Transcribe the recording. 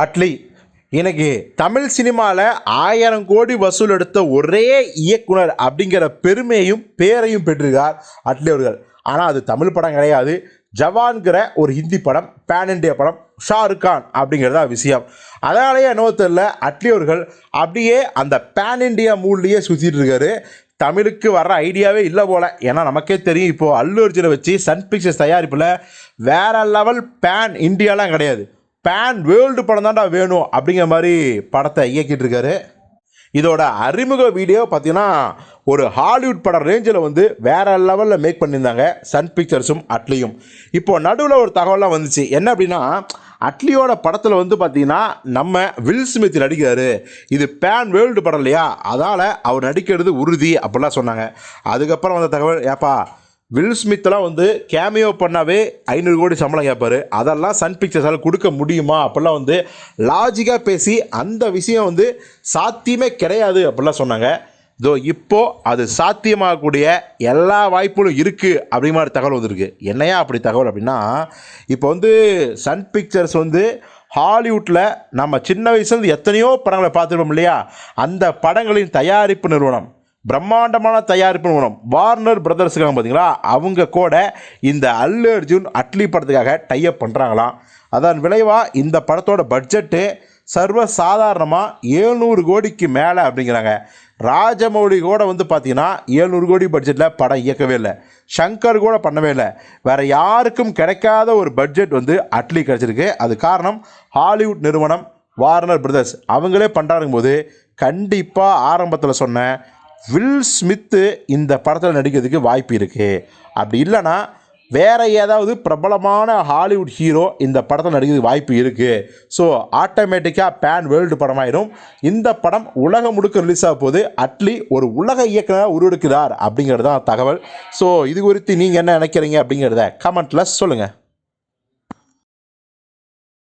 அட்லி இன்னைக்கு தமிழ் சினிமாவில் ஆயிரம் கோடி வசூல் எடுத்த ஒரே இயக்குனர் அப்படிங்கிற பெருமையும் பேரையும் பெற்றிருக்கார் அட்லி அவர்கள். ஆனால் அது தமிழ் படம் கிடையாது. ஜவான்கிற ஒரு ஹிந்தி படம் பேன் இண்டியா படம் ஷாருக் கான் அப்படிங்கிறதா விஷயம். அதனாலேயே என்னவோ தெரியல அட்லி அவர்கள் அப்படியே அந்த பேன் இண்டியா மூட்லேயே சுற்றிட்டு இருக்காரு. தமிழுக்கு வர்ற ஐடியாவே இல்லை போல. ஏன்னா நமக்கே தெரியும் இப்போது அல்லு அர்ஜுனை வச்சு சன் பிக்சர்ஸ் தயாரிப்பில் வேற லெவல் பேன் இந்தியாலாம் கிடையாது. பேன் வேர்ல்டு படம் தான்டா வேணும் அப்படிங்கிற மாதிரி படத்தை இயக்கிட்டு இருக்காரு இதோட அறிமுக வீடியோ பார்த்தீங்கன்னா ஒரு ஹாலிவுட் படம் ரேஞ்சில் வந்து வேற லெவலில் மேக் பண்ணியிருந்தாங்க சன் பிக்சர்ஸும் அட்லியும் இப்போ நடுவில் ஒரு தகவலாக வந்துச்சு. என்ன அப்படின்னா அட்லியோட படத்தில் வந்து பார்த்தீங்கன்னா நம்ம வில் ஸ்மித் நடிக்கிறாரு. இது பேன் வேர்ல்டு படம் இல்லையா? அதால் அவர் நடிக்கிறது உறுதி அப்படிலாம் சொன்னாங்க. அதுக்கப்புறம் வந்த தகவல் ஏப்பா வில் ஸ்மித்லாம் வந்து கேமியோ பண்ணாவே ஐநூறு கோடி சம்பளம் கேட்பார் அதெல்லாம் சன் பிக்சர்ஸால் கொடுக்க முடியுமா? அப்படிலாம் வந்து லாஜிக்காக பேசி அந்த விஷயம் வந்து சாத்தியமே கிடையாது அப்படிலாம் சொன்னாங்க. இதோ இப்போது அது சாத்தியமாகக்கூடிய எல்லா வாய்ப்புகளும் இருக்குது அப்படிங்கிற மாதிரி தகவல் வந்திருக்கு. என்னையா அப்படி தகவல் அப்படின்னா இப்போ வந்து சன் பிக்சர்ஸ் வந்து ஹாலிவுட்டில் நம்ம சின்ன வயசுலேருந்து எத்தனையோ படங்களை பார்த்துருப்போம் இல்லையா? அந்த படங்களின் தயாரிப்பு நிறுவனம். பிரம்மாண்டமான தயாரிப்பு நிறுவனம் வார்னர் பிரதர்ஸ் இருக்காங்க பார்த்தீங்களா அவங்க கூட இந்த அல்லு அர்ஜுன் அட்லி படத்துக்காக டைப் பண்ணுறாங்களாம் அதன் விளைவாக இந்த படத்தோட பட்ஜெட்டு சர்வ சாதாரணமாக ஏழ்நூறு கோடிக்கு மேலே அப்படிங்கிறாங்க. ராஜமௌழி கூட வந்து பார்த்தீங்கன்னா ஏழ்நூறு கோடி பட்ஜெட்டில் படம் இயக்கவே இல்லை. ஷங்கர் கூட பண்ணவே இல்லை. வேறு யாருக்கும் கிடைக்காத ஒரு பட்ஜெட் வந்து அட்லி கிடச்சிருக்கு. அது காரணம் ஹாலிவுட் நிறுவனம் வார்னர் பிரதர்ஸ். அவங்களே பண்ணுறாருங்கும் போது கண்டிப்பாக ஆரம்பத்தில் சொன்ன வில் ஸ்மித்து இந்த படத்தில் நடிக்கிறதுக்கு வாய்ப்பு இருக்குது அப்படி இல்லைன்னா வேறு ஏதாவது பிரபலமான ஹாலிவுட் ஹீரோ இந்த படத்தில் நடிக்கிறதுக்கு வாய்ப்பு இருக்குது ஸோ ஆட்டோமேட்டிக்காக பேன் வேர்ல்டு படமாயிடும் இந்த படம் உலகம் முழுக்க ரிலீஸ் ஆக போது அட்லி ஒரு உலக இயக்குனராக உருவெடுக்கிறார் அப்படிங்கிறது தான் தகவல். ஸோ இது குறித்து நீங்கள் என்ன நினைக்கிறீங்க அப்படிங்கிறத கமெண்ட்டில் சொல்லுங்கள்